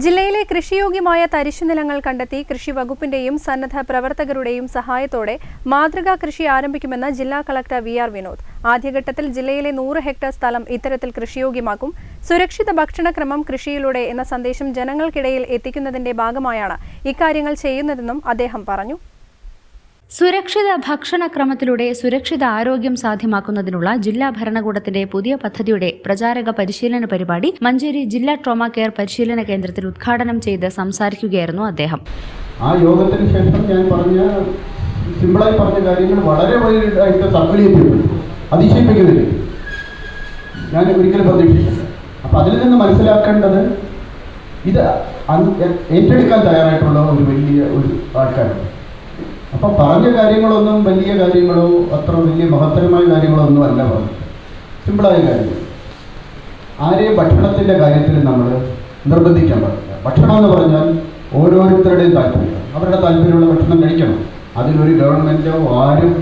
ജില്ലയിലെ കൃഷിയോഗ്യമായ തരിശുനിലങ്ങൾ കണ്ടെത്തി കൃഷി വകുപ്പിന്റെയും സന്നദ്ധ പ്രവർത്തകരുടെയും സഹായത്തോടെ മാതൃകാ കൃഷി ആരംഭിക്കുമെന്ന് ജില്ലാ കളക്ടർ വി ആർ വിനോദ്. ആദ്യഘട്ടത്തിൽ ജില്ലയിലെ നൂറ് ഹെക്ടർ സ്ഥലം ഇത്തരത്തിൽ കൃഷിയോഗ്യമാക്കും. സുരക്ഷിത ഭക്ഷണക്രമം കൃഷിയിലൂടെ എന്ന സന്ദേശം ജനങ്ങൾക്കിടയിൽ എത്തിക്കുന്നതിന്റെ ഭാഗമായാണ് ഇക്കാര്യങ്ങൾ ചെയ്യുന്നതെന്നും അദ്ദേഹം പറഞ്ഞു. സുരക്ഷിത ഭക്ഷണക്രമത്തിലൂടെ സുരക്ഷിത ആരോഗ്യം സാധ്യമാക്കുന്നതിനുള്ള ജില്ലാ ഭരണകൂടത്തിന്റെ പുതിയ പദ്ധതിയുടെ പ്രചാരക പരിശീലന പരിപാടി മഞ്ചേരി ജില്ലാ ട്രോമ കെയർ പരിശീലന കേന്ദ്രത്തിൽ ഉദ്ഘാടനം ചെയ്ത് സംസാരിക്കുകയായിരുന്നു അദ്ദേഹം. ആ യോഗത്തിന് ശേഷം ഞാൻ പറഞ്ഞ സിമ്പിളായി പറഞ്ഞ കാര്യങ്ങൾ വളരെ വൈകിട്ടായിട്ട് ചെയ്യപ്പെട്ടു അതിശയിപ്പിക്കുന്നില്ല ഞാൻ ഒരിക്കലും പ്രതീക്ഷിച്ചില്ല അപ്പം അതിൽ നിന്ന് മനസ്സിലാക്കേണ്ടത് ഇത് ഏറ്റെടുക്കാൻ തയ്യാറായിട്ടുള്ള ഒരു വലിയ ഒരു ആൾക്കാരാണ് അപ്പം പറഞ്ഞ കാര്യങ്ങളൊന്നും വലിയ കാര്യങ്ങളോ അത്ര വലിയ മഹത്തരമായ കാര്യങ്ങളോ ഒന്നും അല്ല പറഞ്ഞു സിമ്പിളായ കാര്യം. ആരെ ഭക്ഷണത്തിന്റെ കാര്യത്തിൽ നമ്മൾ നിർബന്ധിക്കാൻ പറ്റില്ല ഭക്ഷണം എന്ന് പറഞ്ഞാൽ ഓരോരുത്തരുടെയും താല്പര്യം. അവരുടെ താല്പര്യമുള്ള ഭക്ഷണം കഴിക്കണം. അതിലൊരു ഗവൺമെന്റോ ആരും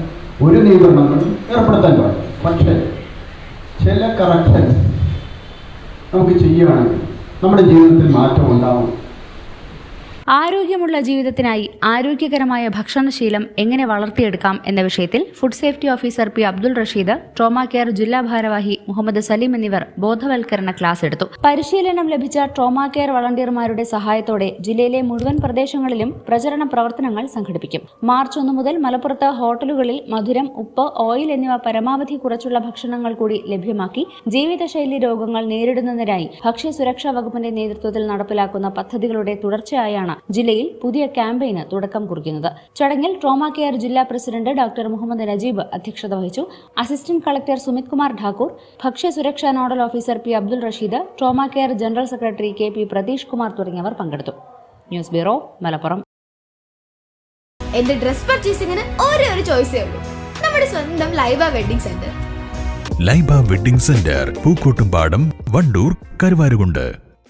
ഒരു നിയന്ത്രണങ്ങളും ഏർപ്പെടുത്താൻ പാടില്ല. പക്ഷേ ചില കറക്ഷൻസ് നമുക്ക് ചെയ്യുകയാണെങ്കിൽ നമ്മുടെ ജീവിതത്തിൽ മാറ്റം ഉണ്ടാവും. ആരോഗ്യമുള്ള ജീവിതത്തിനായി ആരോഗ്യകരമായ ഭക്ഷണശീലം എങ്ങനെ വളർത്തിയെടുക്കാം എന്ന വിഷയത്തിൽ food safety officer P Abdul Rasheed trauma care ജില്ലാ ഭാരവാഹി മുഹമ്മദ് സലീം എന്നിവർ ബോധവൽക്കരണ ക്ലാസ് എടുത്തു. പരിശീലനം ലഭിച്ച ട്രോമ കെയർ വളണ്ടിയർമാരുടെ സഹായത്തോടെ ജില്ലയിലെ മുഴുവൻ പ്രദേശങ്ങളിലും പ്രചരണ പ്രവർത്തനങ്ങൾ സംഘടിപ്പിക്കും. മാർച്ച് ഒന്ന് മുതൽ മലപ്പുറത്ത് ഹോട്ടലുകളിൽ മധുരം ഉപ്പ് ഓയിൽ എന്നിവ പരമാവധി കുറച്ചുള്ള ഭക്ഷണങ്ങൾ കൂടി ലഭ്യമാക്കി ജീവിതശൈലി രോഗങ്ങൾ നേരിടുന്നതിനായി ഭക്ഷ്യസുരക്ഷാ വകുപ്പിന്റെ നേതൃത്വത്തിൽ നടപ്പിലാക്കുന്ന പദ്ധതികളുടെ തുടർച്ചയായാണ് ജില്ലയിൽ പുതിയ ക്യാമ്പയിന് തുടക്കം കുറിക്കുന്നത്. ചടങ്ങിൽ ട്രോമ കെയർ ജില്ലാ പ്രസിഡന്റ് ഡോക്ടർ മുഹമ്മദ് നജീബ് അധ്യക്ഷത വഹിച്ചു. അസിസ്റ്റന്റ് കളക്ടർ സുമിത് കുമാർ ഠാക്കൂർ ഭക്ഷ്യസുരക്ഷാ nodal officer P Abdul Rasheed trauma care general secretary K P Pratheesh Kumar തുടങ്ങിയവർ പങ്കെടുത്തു. News bureau Malappuram. എന്റെ ഡ്രസ് പർച്ചേസിംഗിന് ഒരേ ഒരു ചോയ്സ് ഉള്ളൂ. നമ്മുടെ സ്വന്തം Laiba wedding centre. Laiba wedding centre Pookkottumpadam Wandoor Karuvarakundu.